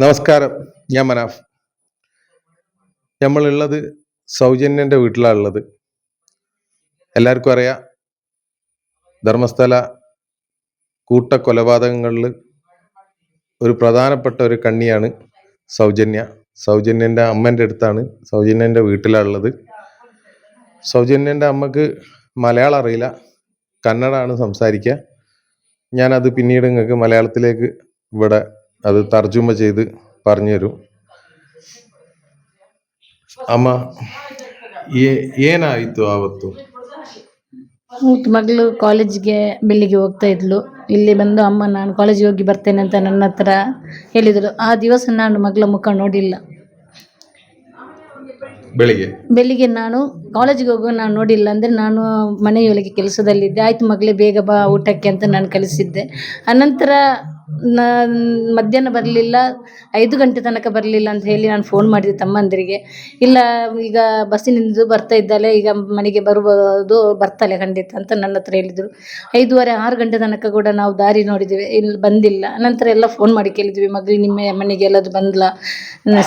നമസ്കാരം. ഞാൻ മനാഫ്. നമ്മളുള്ളത് സൗജന്യന്റെ വീട്ടിലാണ് ഉള്ളത് എല്ലാവർക്കും അറിയാം ധർമ്മസ്ഥല കൂട്ട കൊലപാതകങ്ങളിൽ ഒരു പ്രധാനപ്പെട്ട ഒരു കണ്ണിയാണ് സൗജന്യ. സൗജന്യന്റെ അമ്മന്റെ അടുത്താണ് സൗജന്യന്റെ വീട്ടിലാണുള്ളത്. സൗജന്യന്റെ അമ്മയ്ക്ക് മലയാളം അറിയില്ല കന്നഡ ആണ് സംസാരിക്കുക. ഞാനത് പിന്നീട് നിങ്ങൾക്ക് മലയാളത്തിലേക്ക് ഇവിടെ അത് തർജുമ ചെയ്ത് പറഞ്ഞു തരും ಅಮ್ಮ ಏ ಏನಾಯಿತು ಆವತ್ತು ಮೂತ್ ಮಗಳು ಕಾಲೇಜ್ಗೆ ಬೆಳಿಗ್ಗೆ ಹೋಗ್ತಾ ಇದ್ಲು ಇಲ್ಲಿ ಬಂದು ಅಮ್ಮ ನಾನು ಕಾಲೇಜಿಗೆ ಹೋಗಿ ಬರ್ತೇನೆ ಅಂತ ನನ್ನ ಹತ್ರ ಹೇಳಿದರು ಆ ದಿವಸ ನಾನು ಮಗಳ ಮುಖ ನೋಡಿಲ್ಲ ಬೆಳಿಗ್ಗೆ ಬೆಳಿಗ್ಗೆ ನಾನು ಕಾಲೇಜಿಗೆ ಹೋಗುವ ನಾನು ನೋಡಿಲ್ಲ ಅಂದರೆ ನಾನು ಮನೆಯೊಳಗೆ ಕೆಲಸದಲ್ಲಿದ್ದೆ ಆಯ್ತು ಮಗಳೇ ಬೇಗ ಬಾ ಊಟಕ್ಕೆ ಅಂತ ನಾನು ಕಳಿಸಿದ್ದೆ ಅನಂತರ ನಾನು ಮಧ್ಯಾಹ್ನ ಬರಲಿಲ್ಲ, ಐದು ಗಂಟೆ ತನಕ ಬರಲಿಲ್ಲ ಅಂತ ಹೇಳಿ ನಾನು ಫೋನ್ ಮಾಡಿದೆ ತಮ್ಮಂದಿರಿಗೆ. ಇಲ್ಲ, ಈಗ ಬಸ್ಸಿನಿಂದ ಬರ್ತಾ ಇದ್ದಾಳೆ, ಈಗ ಮನೆಗೆ ಬರ್ಬೋದು ಬರ್ತಾಳೆ ಖಂಡಿತ ಅಂತ ನನ್ನ ಹತ್ರ ಹೇಳಿದರು. ಐದುವರೆ, ಆರು ಗಂಟೆ ತನಕ ಕೂಡ ನಾವು ದಾರಿ ನೋಡಿದ್ದೇವೆ ಇಲ್ಲಿ ಬಂದಿಲ್ಲ. ನಂತರ ಎಲ್ಲ ಫೋನ್ ಮಾಡಿ ಕೇಳಿದ್ವಿ, ಮಗಳು ನಿಮ್ಮ ಮನೆಗೆ ಎಲ್ಲದು ಬಂದ್ಲ?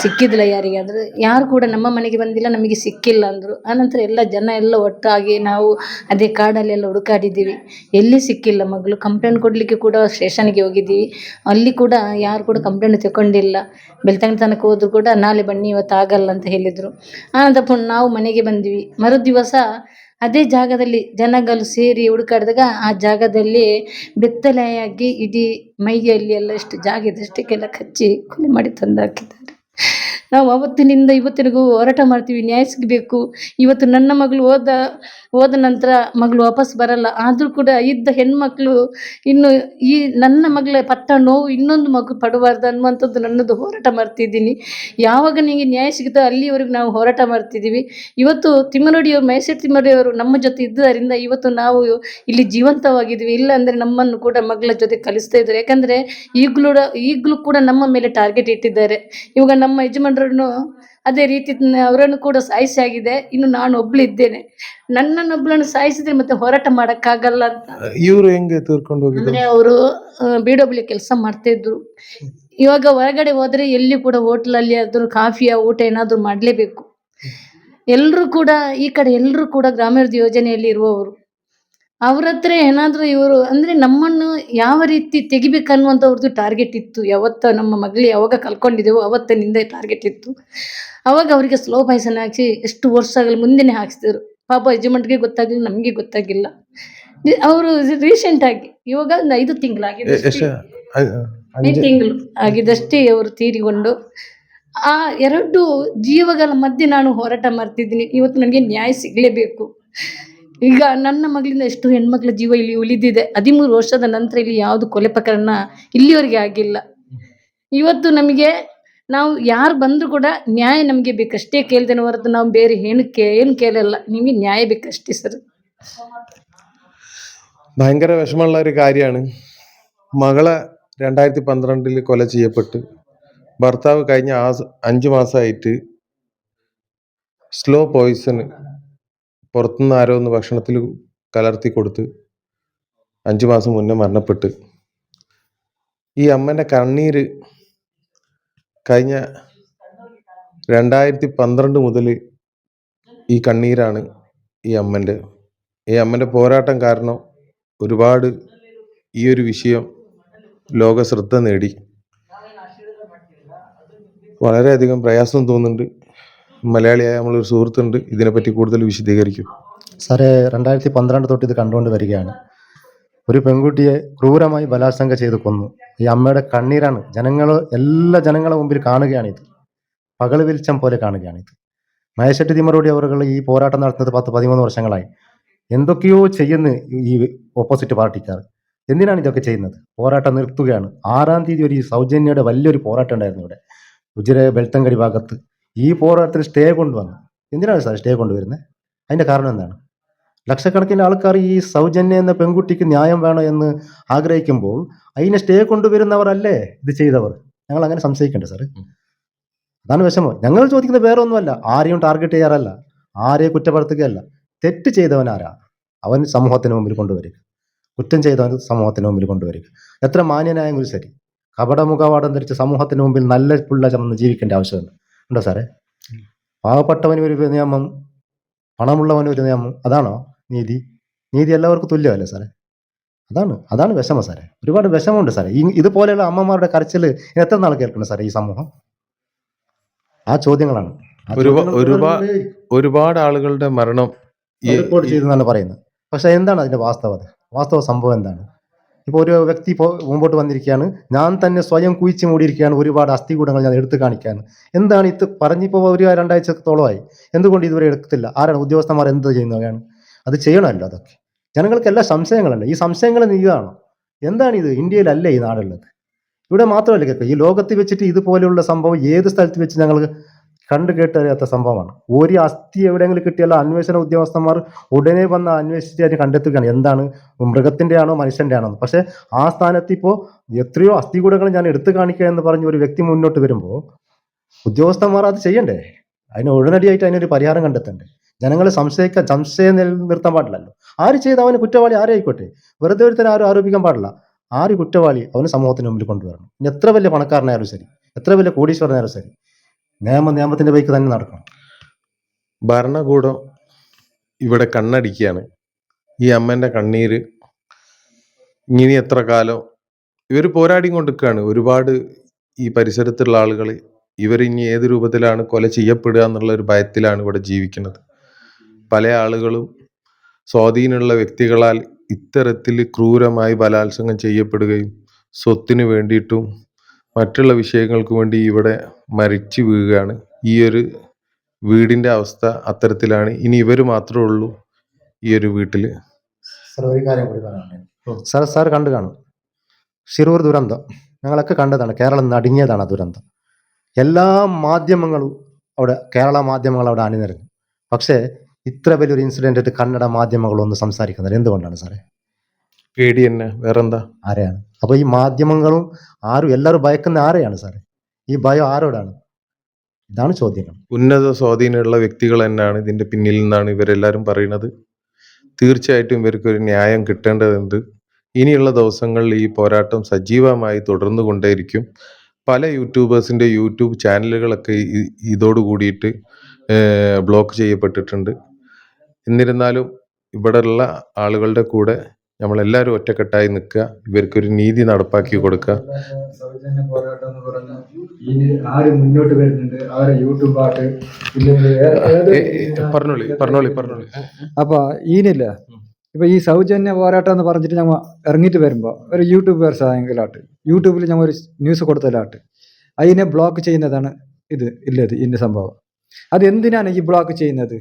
ಸಿಕ್ಕಿದ್ಲ ಯಾರಿಗಾದರೂ ಯಾರು ಕೂಡ ನಮ್ಮ ಮನೆಗೆ ಬಂದಿಲ್ಲ, ನಮಗೆ ಸಿಕ್ಕಿಲ್ಲ ಅಂದರು. ಆನಂತರ ಎಲ್ಲ ಜನ ಎಲ್ಲ ಒಟ್ಟಾಗಿ ನಾವು ಅದೇ ಕಾಡಲ್ಲೆಲ್ಲ ಹುಡುಕಾಡಿದ್ದೀವಿ. ಎಲ್ಲಿ ಸಿಕ್ಕಿಲ್ಲ ಮಗಳು? ಕಂಪ್ಲೇಂಟ್ ಕೊಡಲಿಕ್ಕೆ ಕೂಡ ಸ್ಟೇಷನ್ಗೆ ಹೋಗಿದ್ದೀವಿ. ಅಲ್ಲಿ ಕೂಡ ಯಾರು ಕೂಡ ಕಂಪ್ಲೇಂಟ್ ತಗೊಂಡಿಲ್ಲ ಬೆಳ್ತಂಗಡಿ ತನಕ ಹೋದ್ರು ಕೂಡ ನಾಳೆ ಬನ್ನಿ, ಇವತ್ತು ಆಗಲ್ಲ ಅಂತ ಹೇಳಿದರು. ಆನಂತರ ನಾವು ಮನೆಗೆ ಬಂದ್ವಿ. ಮರು ದಿವಸ ಅದೇ ಜಾಗದಲ್ಲಿ ಜನಗಳು ಸೇರಿ ಹುಡುಕಾಡಿದಾಗ ಆ ಜಾಗದಲ್ಲಿ ಬೆತ್ತಲೆಯಾಗಿ ಇಡೀ ಮೈಯಲ್ಲಿ ಎಲ್ಲ ಎಷ್ಟು ಜಾಗ ಇದೆ ಅಷ್ಟಕ್ಕೆಲ್ಲ ಕಚ್ಚಿ ಕೊಲೆ ಮಾಡಿ ತಂದು ಹಾಕಿದ್ದಾರೆ. ನಾವು ಅವತ್ತಿನಿಂದ ಇವತ್ತಿನಗೂ ಹೋರಾಟ ಮಾಡ್ತೀವಿ. ನ್ಯಾಯ ಸಿಗಬೇಕು ಇವತ್ತು ನನ್ನ ಮಗಳು ಹೋದ ಹೋದ ನಂತರ ಮಗಳು ವಾಪಸ್ ಬರಲ್ಲ. ಆದರೂ ಕೂಡ ಇದ್ದ ಹೆಣ್ಮಕ್ಳು ಇನ್ನು ಈ ನನ್ನ ಮಗಳ ಪಟ್ಟ ನೋವು ಇನ್ನೊಂದು ಮಗು ಪಡಬಾರ್ದು ಅನ್ನುವಂಥದ್ದು ನನ್ನದು ಹೋರಾಟ ಮಾಡ್ತಿದ್ದೀನಿ. ಯಾವಾಗ ನಿಮಗೆ ನ್ಯಾಯ ಸಿಗುತ್ತೋ ಅಲ್ಲಿವರೆಗೂ ನಾವು ಹೋರಾಟ ಮಾಡ್ತಿದ್ದೀವಿ. ಇವತ್ತು ತಿಮ್ಮನಡಿಯವರು ಮೈಸೂರು ತಿಮ್ಮನಡಿಯವರು ನಮ್ಮ ಜೊತೆ ಇದ್ದರಿಂದ ಇವತ್ತು ನಾವು ಇಲ್ಲಿ ಜೀವಂತವಾಗಿದ್ದೀವಿ. ಇಲ್ಲ ಅಂದರೆ ನಮ್ಮನ್ನು ಕೂಡ ಮಗಳ ಜೊತೆ ಕಲಿಸ್ತಾ ಇದ್ದಾರೆ. ಯಾಕಂದರೆ ಈಗಲೂ ಈಗಲೂ ಕೂಡ ನಮ್ಮ ಮೇಲೆ ಟಾರ್ಗೆಟ್ ಇಟ್ಟಿದ್ದಾರೆ. ಇವಾಗ ನಮ್ಮ ಯಜಮಾನರನ್ನು ಅದೇ ರೀತಿ ಅವರನ್ನು ಕೂಡ ಸಾಯಿಸಿ ಆಗಿದೆ ಇನ್ನು ನಾನು ಒಬ್ಳಿದ್ದೇನೆ. ನನ್ನನ್ನೊಬ್ಳನ್ನು ಸಾಯಿಸಿದ್ರೆ ಮತ್ತೆ ಹೋರಾಟ ಮಾಡಕ್ಕಾಗಲ್ಲ ಅಂತ. ಇವರು ಹೆಂಗೆ ತೀರ್ಕೊಂಡು ಹೋಗಿದ್ರು ಅಂದ್ರೆ ಅವರು ಬಿ ಡಬ್ಲ್ಯೂ ಕೆಲಸ ಮಾಡ್ತಾ ಇದ್ರು ಇವಾಗ ಹೊರಗಡೆ ಹೋದ್ರೆ ಎಲ್ಲಿ ಕೂಡ ಹೋಟ್ಲಲ್ಲಿ ಆದ್ರೂ ಕಾಫಿಯ ಊಟ ಏನಾದ್ರೂ ಮಾಡಲೇಬೇಕು. ಎಲ್ಲರೂ ಕೂಡ ಈ ಕಡೆ ಎಲ್ಲರೂ ಕೂಡ ಗ್ರಾಮೀಣ ಯೋಜನೆಯಲ್ಲಿ ಇರುವವರು. ಅವ್ರ ಹತ್ರ ಏನಾದರೂ ಇವರು ಅಂದರೆ ನಮ್ಮನ್ನು ಯಾವ ರೀತಿ ತೆಗಿಬೇಕನ್ನುವಂಥವ್ರದ್ದು ಟಾರ್ಗೆಟ್ ಇತ್ತು. ಯಾವತ್ತ ನಮ್ಮ ಮಗಳು ಯಾವಾಗ ಕಲ್ಕೊಂಡಿದ್ದೆವು ಅವತ್ತಿನಿಂದ ಟಾರ್ಗೆಟ್ ಇತ್ತು. ಅವಾಗ ಅವರಿಗೆ ಸ್ಲೋ ಪಾಯ್ಸನ್ ಹಾಕಿ ಎಷ್ಟು ವರ್ಷಗಳ ಮುಂದೆನೇ ಹಾಕ್ಸಿದ್ರು. ಪಾಪ ಯಜಮಾನ್ಗೆ ಗೊತ್ತಾಗಲಿಲ್ಲ ನಮಗೆ ಗೊತ್ತಾಗಿಲ್ಲ ಅವರು ರೀಸೆಂಟಾಗಿ ಇವಾಗ ಒಂದು ಐದು ತಿಂಗಳಾಗಿದೆ ಐದು ತಿಂಗಳು. ಆಗಿದಷ್ಟೇ ಅವರು ತೀರಿಕೊಂಡು ಆ ಎರಡು ಜೀವಗಳ ಮಧ್ಯೆ ನಾನು ಹೋರಾಟ ಮಾಡ್ತಿದ್ದೀನಿ. ಇವತ್ತು ನನಗೆ ನ್ಯಾಯ ಸಿಗಲೇಬೇಕು. ಈಗ ನನ್ನ ಮಗಳಿಂದ ಎಷ್ಟು ಹೆಣ್ಮಕ್ಳ ಜೀವ ಇಲ್ಲಿ ಉಳಿದಿದೆ ಹದಿಮೂರು ವರ್ಷದ ನಂತರ ಇಲ್ಲಿ ಯಾವುದು ಕೊಲೆ ಪ್ರಕರಣ ಇಲ್ಲಿವರೆಗೆ ಆಗಿಲ್ಲ ಇವತ್ತು ನಮಗೆ ನಾವು ಯಾರು ಬಂದರೂ ಕೂಡ ನ್ಯಾಯ ನಮಗೆ ಬೇಕಷ್ಟೇ ಕೇಳ್ತೇನೆ ಹೊರತು ನಾವು ಬೇರೆ ಏನು ಕೇ ಏನು ಕೇಳಲ್ಲ ನಿಮಗೆ ನ್ಯಾಯ ಬೇಕಷ್ಟೇ ಸರ್ ഭയങ്കര വിഷമമുള്ള ഒരു കാര്യമാണ് മകളെ രണ്ടായിരത്തി പന്ത്രണ്ടിൽ കൊല ചെയ്യപ്പെട്ട് ഭർത്താവ് കഴിഞ്ഞ ആ സ- അഞ്ച് മാസമായിട്ട് സ്ലോ പോയിസൺ പുറത്തുനിന്ന് ആരോ ഒന്ന് ഭക്ഷണത്തിൽ കലർത്തി കൊടുത്ത് അഞ്ച് മാസം മുന്നേ മരണപ്പെട്ട്. ഈ അമ്മന്റെ കണ്ണീര് കഴിഞ്ഞ രണ്ടായിരത്തി പന്ത്രണ്ട് മുതൽ ഈ കണ്ണീരാണ് ഈ അമ്മന്റെ. ഈ അമ്മന്റെ പോരാട്ടം കാരണം ഒരുപാട് ഈ ഒരു വിഷയം ലോക ശ്രദ്ധ നേടി. വളരെയധികം പ്രയാസം തോന്നുന്നുണ്ട്. മലയാളിയായ നമ്മളൊരു സുഹൃത്തുണ്ട്. ഇതിനെപ്പറ്റി കൂടുതൽ വിശദീകരിക്കും. സാറേ രണ്ടായിരത്തി പന്ത്രണ്ട് തൊട്ട് ഇത് കണ്ടുകൊണ്ട് വരികയാണ്. ഒരു പെൺകുട്ടിയെ ക്രൂരമായി ബലാത്സംഗം ചെയ്ത് കൊന്നു. ഈ അമ്മയുടെ കണ്ണീരാണ് ജനങ്ങൾ എല്ലാ ജനങ്ങളെ മുമ്പിൽ കാണുകയാണിത്. പകൽ വെളിച്ചം പോലെ കാണുകയാണിത്. മഹേഷെട്ടി തിമറോടി അവർ ഈ പോരാട്ടം നടത്തുന്നത് പത്ത് പതിമൂന്ന് വർഷങ്ങളായി. എന്തൊക്കെയോ ചെയ്യുന്നു ഈ ഓപ്പോസിറ്റ് പാർട്ടിക്കാർ. എന്തിനാണ് ഇതൊക്കെ ചെയ്യുന്നത്? പോരാട്ടം നിർത്തുകയാണ്. ആറാം തീയതി ഒരു സൗജന്യയുടെ വലിയൊരു പോരാട്ടം ഉണ്ടായിരുന്നു ഇവിടെ. ഉജിര ബെൽത്തങ്കടി ഭാഗത്ത് ഈ പോരാട്ടത്തിൽ സ്റ്റേ കൊണ്ടുവന്നു. എന്തിനാണ് സാർ സ്റ്റേ കൊണ്ടുവരുന്നത് അതിന്റെ കാരണം എന്താണ്? ലക്ഷക്കണക്കിന് ആൾക്കാർ ഈ സൗജന്യ എന്ന പെൺകുട്ടിക്ക് ന്യായം വേണം എന്ന് ആഗ്രഹിക്കുമ്പോൾ അതിനെ സ്റ്റേ കൊണ്ടുവരുന്നവരല്ലേ ഇത് ചെയ്തവർ? ഞങ്ങൾ അങ്ങനെ സംശയിക്കണ്ടേ സാർ അതാണ് വിഷമം. ഞങ്ങൾ ചോദിക്കുന്നത് വേറെ ഒന്നുമല്ല ആരെയും ടാർഗറ്റ് ചെയ്യാറല്ല. ആരെയും കുറ്റപ്പെടുത്തുകയല്ല. തെറ്റ് ചെയ്തവൻ ആരാ? അവൻ സമൂഹത്തിന് മുമ്പിൽ കൊണ്ടുവരിക. കുറ്റം ചെയ്തവൻ സമൂഹത്തിന് മുമ്പിൽ കൊണ്ടുവരിക. എത്ര മാന്യനായെങ്കിലും ശരി. കപടമുഖവാടം ധരിച്ച് സമൂഹത്തിന് മുമ്പിൽ നല്ല പുള്ള ചമന്ന് ജീവിക്കേണ്ട ആവശ്യമുണ്ട്. ഉണ്ടോ സാറേ? പാവപ്പെട്ടവന് ഒരു നിയമം പണമുള്ളവന് ഒരു നിയമം അതാണോ നീതി? നീതി എല്ലാവർക്കും തുല്യമല്ലേ സാറേ? അതാണ് അതാണ് വിഷമം സാറേ. ഒരുപാട് വിഷമമുണ്ട് സാറേ. ഈ ഇതുപോലെയുള്ള അമ്മമാരുടെ കരച്ചിൽ എത്ര നാൾ കേൾക്കണം സാറേ ഈ സമൂഹം? ആ ചോദ്യങ്ങളാണ്. ആ ഒരുപാ- ചോദ്യങ്ങൾ ഒരുപാ- തുടർന്നുകൊണ്ടേയിരിക്കും. ഒരുപാട് ആളുകളുടെ മരണം റിപ്പോർട്ട് ചെയ്തെന്നാണ് പറയുന്നത്. പക്ഷെ എന്താണ് അതിന്റെ വാസ്തവത? വാസ്തവ സംഭവം എന്താണ്? ഇപ്പോൾ ഒരു വ്യക്തി ഇപ്പോൾ മുമ്പോട്ട് വന്നിരിക്കുകയാണ്. ഞാൻ തന്നെ സ്വയം കുഴിച്ച് മൂടിയിരിക്കുകയാണ്. ഒരുപാട് അസ്ഥികൂടങ്ങൾ ഞാൻ എടുത്തു കാണിക്കാൻ എന്താണ് ഇത്? പറഞ്ഞിപ്പോൾ ഒരു രണ്ടാഴ്ചത്തോളമായി. എന്തുകൊണ്ട് ഇതുവരെ എടുക്കത്തില്ല ആരാണ്? ഉദ്യോഗസ്ഥന്മാർ എന്ത് ചെയ്യുന്നവയാണ് അത് ചെയ്യണമല്ലോ അതൊക്കെ. ജനങ്ങൾക്ക് സംശയങ്ങളല്ല? ഈ സംശയങ്ങൾ നീതാണോ എന്താണ് ഇത്? ഇന്ത്യയിലല്ലേ ഈ നാടുള്ളത്? ഇവിടെ മാത്രമല്ല കേൾക്കുക ഈ ലോകത്ത് വെച്ചിട്ട് ഇതുപോലെയുള്ള സംഭവം ഏത് സ്ഥലത്ത് വെച്ച് ഞങ്ങൾ കണ്ടു കേട്ടറിയാത്ത സംഭവമാണ്. ഒരു അസ്ഥി എവിടെയെങ്കിലും കിട്ടിയാലോ അന്വേഷണ ഉദ്യോഗസ്ഥന്മാർ ഉടനെ വന്ന് അന്വേഷിച്ച് അതിന് കണ്ടെത്തുകയാണ്. എന്താണ്? മൃഗത്തിന്റെ ആണോ മനുഷ്യന്റെ ആണോ. പക്ഷെ ആ സ്ഥാനത്ത് ഇപ്പോൾ എത്രയോ അസ്ഥികൂടങ്ങൾ ഞാൻ എടുത്തു കാണിക്കുക എന്ന് പറഞ്ഞ ഒരു വ്യക്തി മുന്നോട്ട് വരുമ്പോൾ ഉദ്യോഗസ്ഥന്മാർ അത് ചെയ്യണ്ടേ? അതിന് ഉടനടിയായിട്ട് അതിനൊരു പരിഹാരം കണ്ടെത്തണ്ടേ? ജനങ്ങളെ സംശയിക്കാൻ സംശയം നിലനിർത്താൻ പാടില്ലല്ലോ. ആര് ചെയ്ത അവന് കുറ്റവാളി ആരായിക്കോട്ടെ വെറുതെ ഒരുത്തരം ആരും ആരോപിക്കാൻ പാടില്ല. ആര് കുറ്റവാളി അവന് സമൂഹത്തിന് മുമ്പിൽ കൊണ്ടുവരണം? എത്ര വലിയ പണക്കാരനായാലും ശരി. എത്ര വലിയ കോടീശ്വരനായാലും ശരി. നിയമം നിയമത്തിന്റെ ബൈക്ക് തന്നെ നടക്കണം. ഭരണകൂടം ഇവിടെ കണ്ണടിക്കുകയാണ് ഈ അമ്മന്റെ കണ്ണീര് ഇനി എത്ര കാലം ഇവർ പോരാടി കൊണ്ടിരിക്കുകയാണ്. ഒരുപാട് ഈ പരിസരത്തുള്ള ആളുകൾ ഇവരിനി ഏത് രൂപത്തിലാണ് കൊല ചെയ്യപ്പെടുക എന്നുള്ള ഒരു ഭയത്തിലാണ് ഇവിടെ ജീവിക്കുന്നത്. പല ആളുകളും സ്വാധീനമുള്ള വ്യക്തികളാൽ ഇത്തരത്തിൽ ക്രൂരമായി ബലാത്സംഗം ചെയ്യപ്പെടുകയും സ്വത്തിന് വേണ്ടിയിട്ടും മറ്റുള്ള വിഷയങ്ങൾക്ക് വേണ്ടി ഇവിടെ മരിച്ചു വീഴുകയാണ്. ഈ ഒരു വീടിന്റെ അവസ്ഥ അത്തരത്തിലാണ്. ഇനി ഇവർ മാത്രമേ ഉള്ളൂ ഈ ഒരു വീട്ടിൽ സാർ ഒരു കാര്യം കൂടി പറയാനുണ്ട്. സാർ സാർ കണ്ടു കാണും. ശിരൂർ ദുരന്തം. ഞങ്ങളൊക്കെ കണ്ടതാണ്. കേരളം നടുങ്ങിയതാണ് ആ ദുരന്തം. എല്ലാ മാധ്യമങ്ങളും അവിടെ കേരള മാധ്യമങ്ങൾ അവിടെ അണിനിരന്നു. പക്ഷേ ഇത്ര വലിയൊരു ഇൻസിഡന്റ് ആയിട്ട് കന്നഡ മാധ്യമങ്ങളൊന്നും സംസാരിക്കുന്നില്ല. എന്തുകൊണ്ടാണ് സാറേ? പേടി തന്നെ. വേറെന്താ? ആരെയാണ്? അപ്പൊ ഈ മാധ്യമങ്ങളും ആരും എല്ലാവരും ഭയക്കുന്ന ആരെയാണ് സാറേ? ഈ ഭയം ആരോടാണ്? ഇതാണ് ചോദ്യങ്ങൾ. ഉന്നത സ്വാധീനമുള്ള വ്യക്തികൾ തന്നെയാണ് ഇതിന്റെ പിന്നിൽ നിന്നാണ് ഇവരെല്ലാവരും പറയുന്നത്. തീർച്ചയായിട്ടും ഇവർക്ക് ഒരു ന്യായം കിട്ടേണ്ടതുണ്ട്. ഇനിയുള്ള ദിവസങ്ങളിൽ ഈ പോരാട്ടം സജീവമായി തുടർന്നു കൊണ്ടേയിരിക്കും പല യൂട്യൂബേഴ്സിന്റെ യൂട്യൂബ് ചാനലുകളൊക്കെ ഇതോട് കൂടിയിട്ട് ബ്ലോക്ക് ചെയ്യപ്പെട്ടിട്ടുണ്ട്. എന്നിരുന്നാലും ഇവിടെയുള്ള ആളുകളുടെ കൂടെ നമ്മളെല്ലാവരും ഒറ്റക്കെട്ടായി നിൽക്കുക. ഇവർക്കൊരു നീതി നടപ്പാക്കി കൊടുക്കുക. സൗജന്യ പോരാട്ടം എന്ന് ഇനി ആര് മുന്നോട്ട് വരുന്നുണ്ട് അവരെ യൂട്യൂബ് പറഞ്ഞോളി പറഞ്ഞോളി പറഞ്ഞോളി. അപ്പൊ ഈനില്ല ഇപ്പൊ ഈ സൗജന്യ പോരാട്ടം എന്ന് പറഞ്ഞിട്ട് ഞമ്മ ഇറങ്ങിയിട്ട് വരുമ്പോ ഒരു യൂട്യൂബേഴ്സ് ആയെങ്കിലാട്ട് യൂട്യൂബിൽ ഞമ്മ ഒരു ന്യൂസ് കൊടുത്തലാട്ട് അതിനെ ബ്ലോക്ക് ചെയ്യുന്നതാണ് ഇത് ഇല്ലത് ഇതിന്റെ സംഭവം. അത് എന്തിനാണ് ഈ ബ്ലോക്ക് ചെയ്യുന്നത്?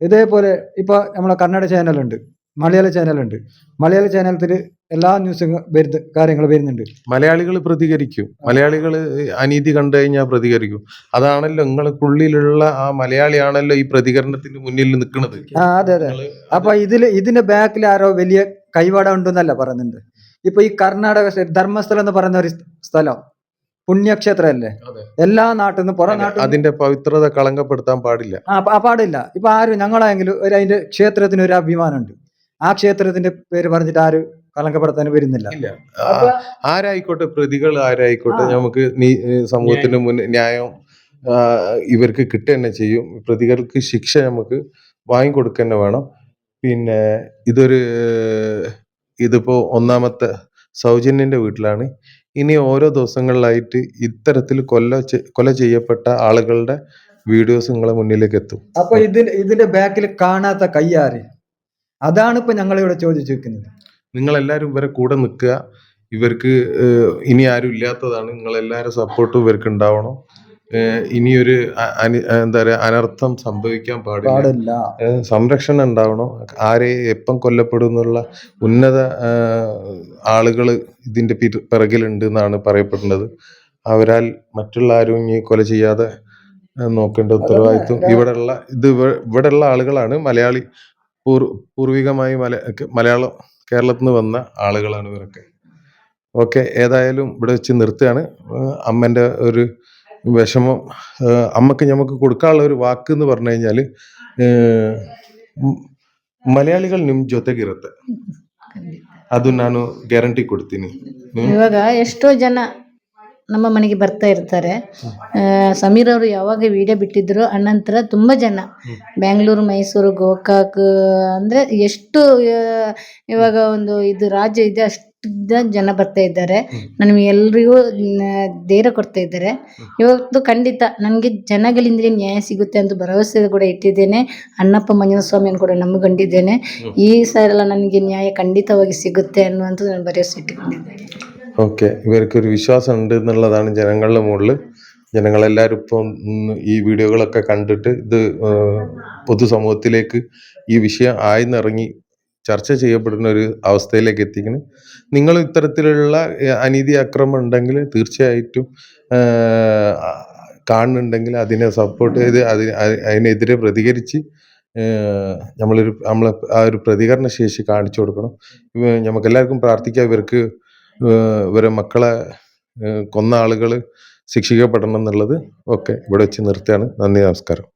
ഇതേപോലെ ഇപ്പൊ നമ്മളെ കന്നഡ ചാനലുണ്ട് മലയാള ചാനലുണ്ട്. മലയാള ചാനലത്തിൽ എല്ലാ ന്യൂസും വരുന്ന കാര്യങ്ങൾ വരുന്നുണ്ട്. മലയാളികൾ പ്രതികരിക്കും. മലയാളികൾ അനീതി കണ്ടു കഴിഞ്ഞാൽ പ്രതികരിക്കും. അതാണല്ലോ നിങ്ങൾക്കുള്ളിലുള്ള ആ മലയാളിയാണല്ലോ ഈ പ്രതികരണത്തിന്റെ മുന്നിൽ നിൽക്കുന്നത്. ആ അതെ അതെ. അപ്പൊ ഇതിൽ ഇതിന്റെ ബാക്കിൽ ആരോ വലിയ കൈവാട ഉണ്ടെന്നല്ല പറയുന്നുണ്ട്. ഇപ്പൊ ഈ കർണാടക ധർമ്മസ്ഥലം എന്ന് പറയുന്ന ഒരു സ്ഥലം പുണ്യക്ഷേത്രമല്ലേ? അല്ലേ എല്ലാ നാട്ടിൽ നിന്ന് പുറം നാട്ടിൽ അതിന്റെ പവിത്രത കളങ്കപ്പെടുത്താൻ പാടില്ല. ആ പാടില്ല. ഇപ്പൊ ആരും ഞങ്ങളായെങ്കിലും ഒരു അതിന്റെ ക്ഷേത്രത്തിന് ഒരു അഭിമാനമുണ്ട്. ആ ക്ഷേത്രത്തിന്റെ പേര് പറഞ്ഞിട്ട് ആര് കളങ്കപ്പെടുത്താൻ വരുന്നില്ല. ഇല്ല. ആരായിക്കോട്ടെ പ്രതികൾ ആരായിക്കോട്ടെ. നമുക്ക് സമൂഹത്തിന് മുന്നിൽ ന്യായം ഇവർക്ക് കിട്ടുക തന്നെ ചെയ്യും. പ്രതികൾക്ക് ശിക്ഷ നമുക്ക് വാങ്ങിക്കൊടുക്കുക തന്നെ വേണം. പിന്നെ ഇതൊരു ഇതിപ്പോ ഒന്നാമത്തെ സൗജന്യന്റെ വീട്ടിലാണ്. ഇനി ഓരോ ദിവസങ്ങളിലായിട്ട് ഇത്തരത്തിൽ കൊല്ല കൊല ചെയ്യപ്പെട്ട ആളുകളുടെ വീഡിയോസ് നിങ്ങളെ മുന്നിലേക്ക് എത്തും. അപ്പൊ ഇതിന്റെ ഇതിന്റെ ബാക്കിൽ കാണാത്ത കയ്യാര് അതാണ് ഇപ്പൊ ഞങ്ങളിവിടെ ചോദിച്ചു വെക്കുന്നത് നിങ്ങൾ എല്ലാവരും ഇവരെ കൂടെ നിൽക്കുക. ഇവർക്ക് ഇനി ആരും ഇല്ലാത്തതാണ്. നിങ്ങൾ എല്ലാവരും സപ്പോർട്ടും ഇവർക്ക് ഉണ്ടാവണം. ഇനിയൊരു എന്താ പറയാ അനർത്ഥം സംഭവിക്കാൻ പാടില്ല. സംരക്ഷണം ഉണ്ടാവണം. ആരെ എപ്പം കൊല്ലപ്പെടും എന്നുള്ള ഉന്നത ആളുകൾ ഇതിന്റെ പിറകിലുണ്ട് എന്നാണ് പറയപ്പെടുന്നത്. അവരാൽ മറ്റുള്ള ആരും ഇനി കൊല ചെയ്യാതെ നോക്കേണ്ട ഉത്തരവാദിത്വം ഇവിടെയുള്ള ഇത് ഇവ- ഇവിടെയുള്ള ആളുകളാണ് മലയാളി പൂർവികമായി മലയാളം കേരളത്തിൽ നിന്ന് വന്ന ആളുകളാണ് ഇവരൊക്കെ. ഓക്കെ ഏതായാലും ഇവിടെ വെച്ച് നിർത്തുകയാണ്. അമ്മന്റെ ഒരു വിഷമം അമ്മയ്ക്ക് ഞമ്മക്ക് കൊടുക്കാനുള്ള ഒരു വാക്ക് എന്ന് പറഞ്ഞു കഴിഞ്ഞാൽ മലയാളികൾ നിം ಜೊತೆಗಿರುತ್ತೆ അത് ನಾನು ഗ്യാരണ്ടി കൊടുത്തിന്. ಇವಾಗ ಎಷ್ಟೋ ജന ನಮ್ಮ ಮನೆಗೆ ಬರ್ತಾ ಇರ್ತಾರೆ. ಸಮೀರ್ ಅವರು ಯಾವಾಗ ವಿಡಿಯೋ ಬಿಟ್ಟಿದ್ರು ಅನಂತರ ತುಂಬ ಜನ. ಬೆಂಗಳೂರು ಮೈಸೂರು, ಗೋಕಾಕ್, ಅಂದರೆ ಎಷ್ಟು ಇವಾಗ ಒಂದು ಇದು ರಾಜ್ಯ ಇದೆ ಅಷ್ಟು ಜನ ಬರ್ತಾ ಇದ್ದಾರೆ. ನನಗೆ ಎಲ್ರಿಗೂ ಧೈರ್ಯ ಕೊಡ್ತಾ ಇದ್ದಾರೆ. ಇವತ್ತು ಖಂಡಿತ ನನಗೆ ಜನಗಳಿಂದ ನ್ಯಾಯ ಸಿಗುತ್ತೆ ಅಂತ ಭರವಸೆ ಕೂಡ ಇಟ್ಟಿದ್ದೇನೆ. ಅಣ್ಣಪ್ಪ ಮಂಜುನಾಥ ಸ್ವಾಮಿಯನ್ನು ಕೂಡ ನಂಬಿಕೊಂಡಿದ್ದೇನೆ ಈ ಸಲ ನನಗೆ ನ್ಯಾಯ ಖಂಡಿತವಾಗಿ ಸಿಗುತ್ತೆ ಅನ್ನುವಂಥದ್ದು ನಾನು ಭರವಸೆ ಇಟ್ಟುಕೊಂಡಿದ್ದೇನೆ. ഓക്കെ. ഇവർക്കൊരു വിശ്വാസം ഉണ്ട് എന്നുള്ളതാണ് ജനങ്ങളുടെ മുകളിൽ. ജനങ്ങളെല്ലാവരും ഇപ്പം ഈ വീഡിയോകളൊക്കെ കണ്ടിട്ട് ഇത് പൊതുസമൂഹത്തിലേക്ക് ഈ വിഷയം ആയിന്നിറങ്ങി ചർച്ച ചെയ്യപ്പെടുന്ന ഒരു അവസ്ഥയിലേക്ക് എത്തിക്കണം. നിങ്ങൾ ഇത്തരത്തിലുള്ള അനീതി അക്രമം ഉണ്ടെങ്കിൽ തീർച്ചയായിട്ടും കാണുന്നുണ്ടെങ്കിൽ അതിനെ സപ്പോർട്ട് ചെയ്ത് അതിന് അതിനെതിരെ പ്രതികരിച്ച് നമ്മളൊരു നമ്മൾ ആ ഒരു പ്രതികരണ ശേഷി കാണിച്ചു കൊടുക്കണം. നമുക്കെല്ലാവർക്കും പ്രാർത്ഥിക്കാം. ഇവർക്ക് ഇവരെ മക്കളെ കൊന്ന ആളുകൾ ശിക്ഷിക്കപ്പെടണം എന്നുള്ളത് ഒക്കെ ഇവിടെ വെച്ച് നിർത്തുകയാണ്. നന്ദി നമസ്കാരം.